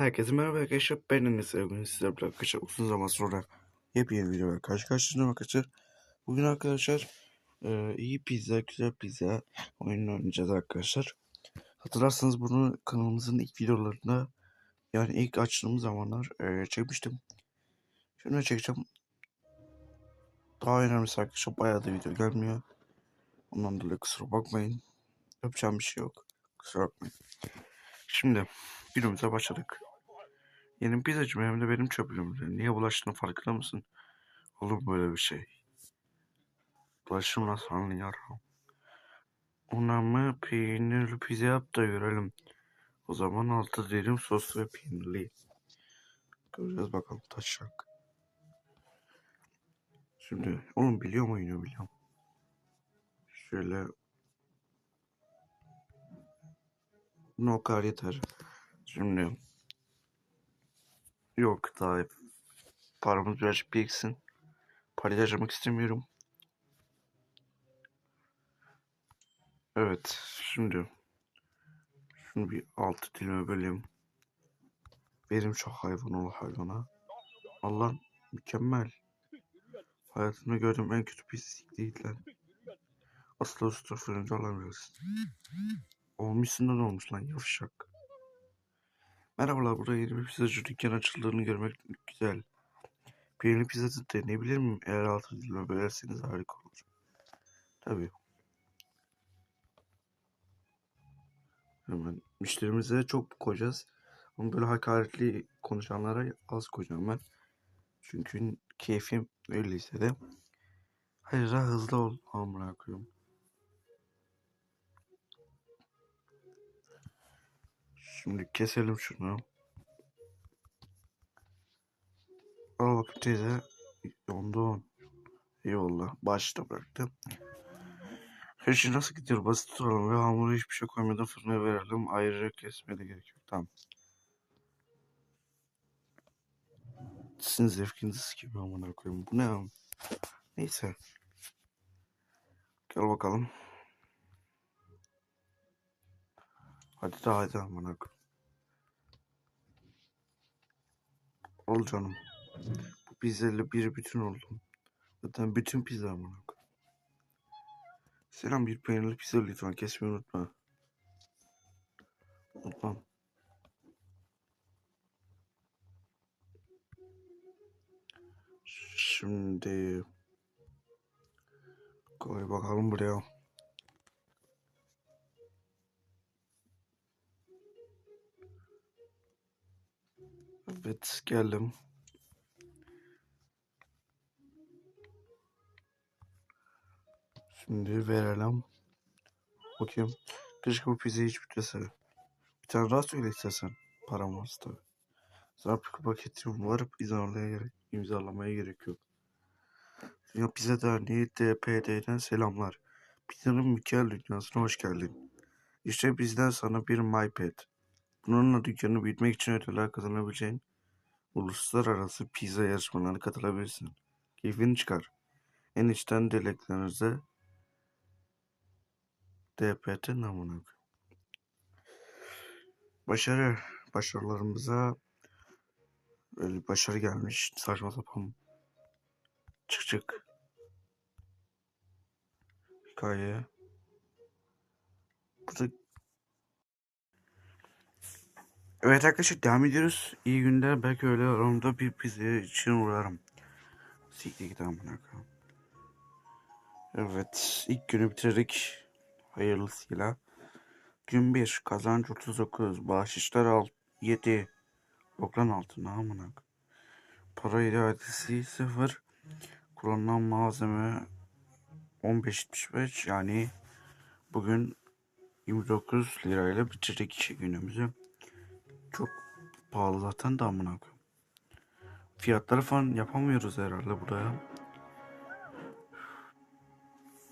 Herkese merhaba arkadaşlar. Ben Enes Bugün sizlerle arkadaşlar uzun zaman sonra yepyeni videoya karşı karşınızdayım arkadaşlar. Bugün arkadaşlar e, iyi pizza, güzel pizza oyununu oynayacağız arkadaşlar. Hatırlarsanız bunu kanalımızın ilk videolarında yani ilk açtığım zamanlar e, çekmiştim. Şimdi çekeceğim. Daha önemlisi arkadaşlar bayağı da video gelmiyor. Ondan dolayı kusura bakmayın. Yapacağım bir şey yok. Kusura bakmayın. Şimdi videomuza başladık. Yeni pizzacım hem de benim çöplüğümde. Niye bulaştığını farkında mısın? Olur böyle bir şey. Bulaşım nasıl anlayarım? Ona mı peynirli pizza yap da görelim. O zaman altı derim soslu ve peynirli. Göreceğiz bakalım taşacak. Şimdi oğlum biliyor mu oyunu biliyorum. Şöyle No kadar yeter. Şimdi yok daha paramız birazcık biriksin. Parayı harcamak istemiyorum. Evet şimdi şunu bir altı dilime böleyim. Benim çok hayvan ol hayvana. Allah mükemmel. Hayatımda gördüğüm en kötü pislik değil lan. Asla usta fırıncı olamıyorsun. Olmuşsun da olmuş lan yavşak. Merhabalar burada yeni bir pizzacı dükkanı açıldığını görmek güzel. Peynirli pizza deneyebilir miyim? Eğer altı dilime bölerseniz harika olur. Tabii. Hemen müşterimize çok koyacağız. Ama böyle hakaretli konuşanlara az koyacağım ben. Çünkü keyfim öyleyse de. Hayır hızlı ol. Amına koyayım. Şimdi keselim şunu. Al bakayım teyze. Yondu on. Eyvallah. Başta bıraktım. Her şey nasıl gidiyor? Basit tutalım ve hamuru hiçbir şey koymadan fırına verelim. Ayrıca kesmeye de gerek yok. Tamam. Sizin zevkiniz gibi amına koyayım. Bu ne? Neyse. Gel bakalım. Hadi de hadi amına. Ol canım. Bu pizzayla bir bütün oldum. Zaten bütün pizza amına. Selam bir peynirli pizza lütfen kesmeyi unutma. Unutmam. Şimdi koy bakalım buraya. Evet geldim. Şimdi verelim. Bakayım. Keşke bu pizza hiç bitmese. Bir tane daha söyle istersen. Param varsa. Sana bir paketim var. İmzalamaya gerek, imzalamaya gerek yok. Dünya Pizza Derneği DPD'den selamlar. Pizzanın mükemmel dünyasına hoş geldin. İşte bizden sana bir MyPad. Bununla dükkanı büyütmek için ödüller kazanabileceğin uluslararası pizza yarışmalarına katılabilirsin. Keyfini çıkar. En içten dileklerinize DPT namına. Başarı, başarılarımıza böyle bir başarı gelmiş. Saçma sapan. Çık çık. Hikaye. Burada Evet arkadaşlar devam ediyoruz. İyi günler. Belki öyle aramda bir pizza için uğrarım. Siktir git amına. Evet. ilk günü bitirdik. Hayırlısıyla. Gün 1. Kazanç 39. Bahşişler al 7. Okran altına amına. Para iadesi 0. Kullanılan malzeme 15.75 yani bugün 29 lirayla bitirdik günümüzü. Çok pahalı zaten de amına koyayım. Fiyatları falan yapamıyoruz herhalde buraya.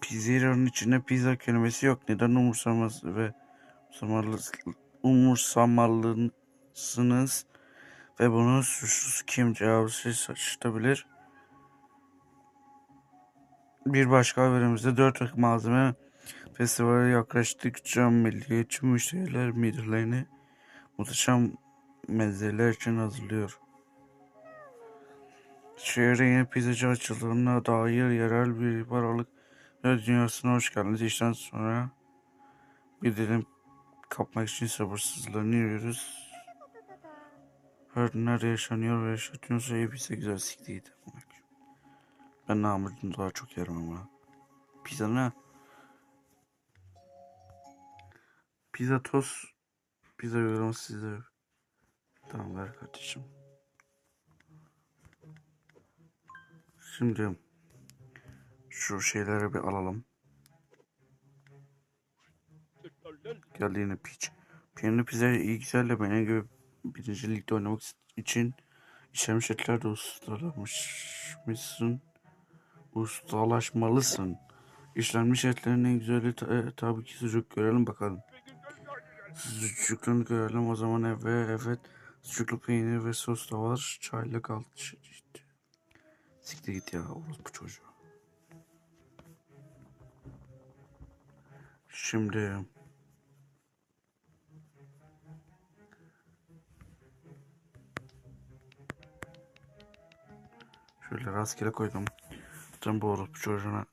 Pizzeria'nın içinde pizza kelimesi yok. Neden umursamaz ve umursamalısınız ve bunun suçlusu kim cevabı şaşırtabilir. Bir başka haberimizde dört malzeme festivali yaklaştıkça milliyetçi müşteriler midelerini muhteşem mezeler için hazırlıyor. Şehre yeni pizzacı açıldığına dair yerel bir ihbarlık ve dünyasına hoş geldiniz. İşten sonra bir dilim kapmak için sabırsızlanıyoruz. Her nerede yaşanıyor ve yaşatıyorsa pizza güzel siktiydi. Ben namırdım daha çok yerim ama. Pizza ne? Pizza toz. Pizza uygulaması size. Tamam ver kardeşim. Şimdi şu şeyleri bir alalım. Geldi yine piç. Piyano pizza iyi güzel de benim gibi birinci ligde oynamak için işlemiş etler de ustalamışmışsın. Ustalaşmalısın. İşlenmiş etlerin en güzeli ta- e, tabii ki sucuk görelim bakalım. Sucuklarını görelim o zaman eve evet. Sucuklu peynir ve sos da var. Çaylık alt işte. Siktir git ya orospu çocuğu. Şimdi şöyle rastgele koydum. Zaten bu orospu çocuğuna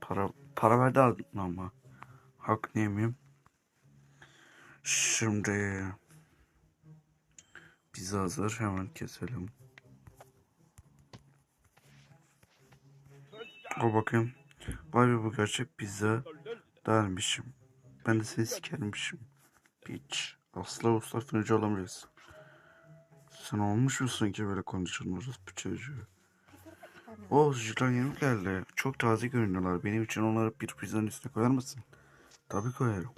para para verdi ama hak yemeyeyim. Şimdi pizza hazır hemen keselim. O bakayım. Vay be bu gerçek pizza dermişim. Ben de seni sikermişim. Piç. Asla usta fırıncı olamayacaksın. Sen olmuş musun ki böyle konuşulmaz bu çocuğu? O sucuklar yeni geldi. Çok taze görünüyorlar. Benim için onları bir pizzanın üstüne koyar mısın? Tabii koyarım.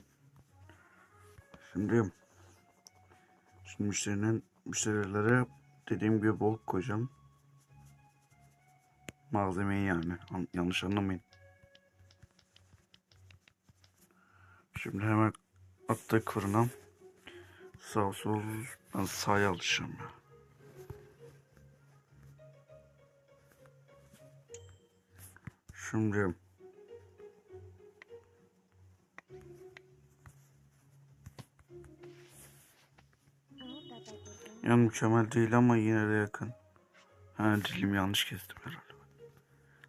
Şimdi Şimdi müşterinin müşterilere dediğim gibi bol koyacağım. Malzemeyi yani. An- yanlış anlamayın. Şimdi hemen attık fırına. Sağ sol ben sağa alışacağım ya. Şimdi yani mükemmel değil ama yine de yakın. Ha dilim yanlış kestim herhalde.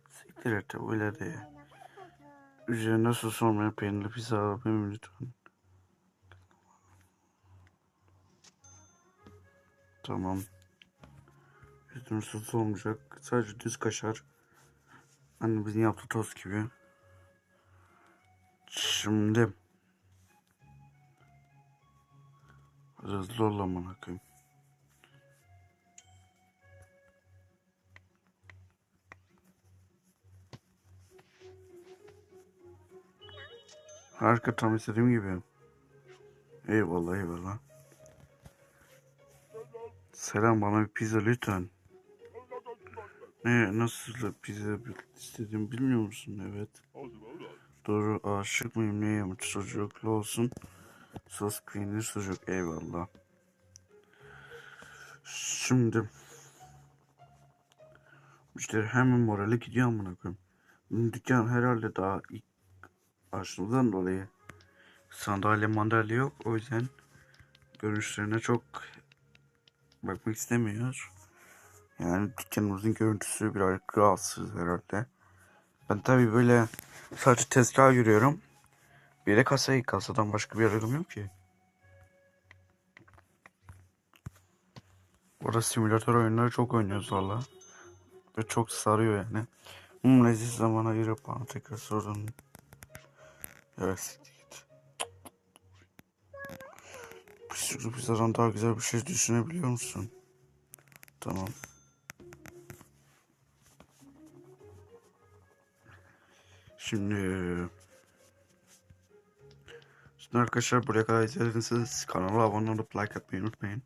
Siktir et öyle de ya. Üzerine sos olmayan peynirli pizza alabilirim lütfen. Tamam. Üstüne sos olmayacak. Sadece düz kaşar. Annemizin yaptığı tost gibi. Şimdi. Hızlı ol amına Harika tam istediğim gibi. Eyvallah eyvallah. Selam bana bir pizza lütfen. Ne nasıl pizza istediğimi bilmiyor musun? Evet. Doğru aşık mıyım neyim? Sucuklu olsun. Sos peynir sucuk eyvallah. Şimdi müşteri hemen morali gidiyor amına koyayım. Dükkan herhalde daha ilk açtığımızdan dolayı sandalye mandalye yok. O yüzden görünüşlerine çok bakmak istemiyor. Yani dükkanımızın görüntüsü birazcık rahatsız herhalde. Ben tabii böyle sadece tezgah yürüyorum. Bir de kasayı kasadan başka bir yerim yok ki. Orada simülatör oyunları çok oynuyoruz valla. Ve çok sarıyor yani. Leziz zaman ayırıp bana tekrar sorun. Evet siktir git. Pişirli pizzadan daha güzel bir şey düşünebiliyor musun? Tamam. Şimdi Şimdi arkadaşlar buraya kadar izlediyseniz kanala abone olup like atmayı unutmayın.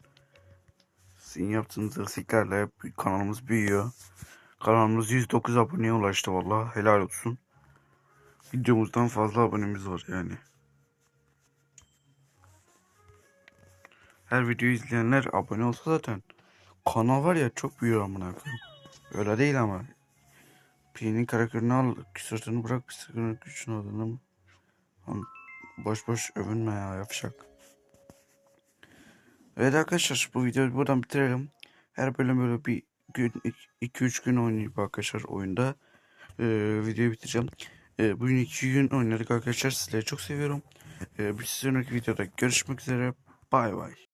Sizin yaptığınız eksiklerle kanalımız büyüyor. Kanalımız 109 aboneye ulaştı valla helal olsun. Videomuzdan fazla abonemiz var yani. Her videoyu izleyenler abone olsa zaten kanal var ya çok büyüyor amına koyayım. Öyle değil ama. Pi'nin karakterini al, sırtını bırak, sırtını gücünü adını. Boş boş övünme ya yapacak. Evet arkadaşlar bu videoyu buradan bitirelim. Her bölüm böyle bir gün 2-3 gün oynayıp arkadaşlar oyunda e, videoyu bitireceğim. E, bugün 2 gün oynadık arkadaşlar. Sizleri çok seviyorum. E, bir sonraki videoda görüşmek üzere. Bay bay.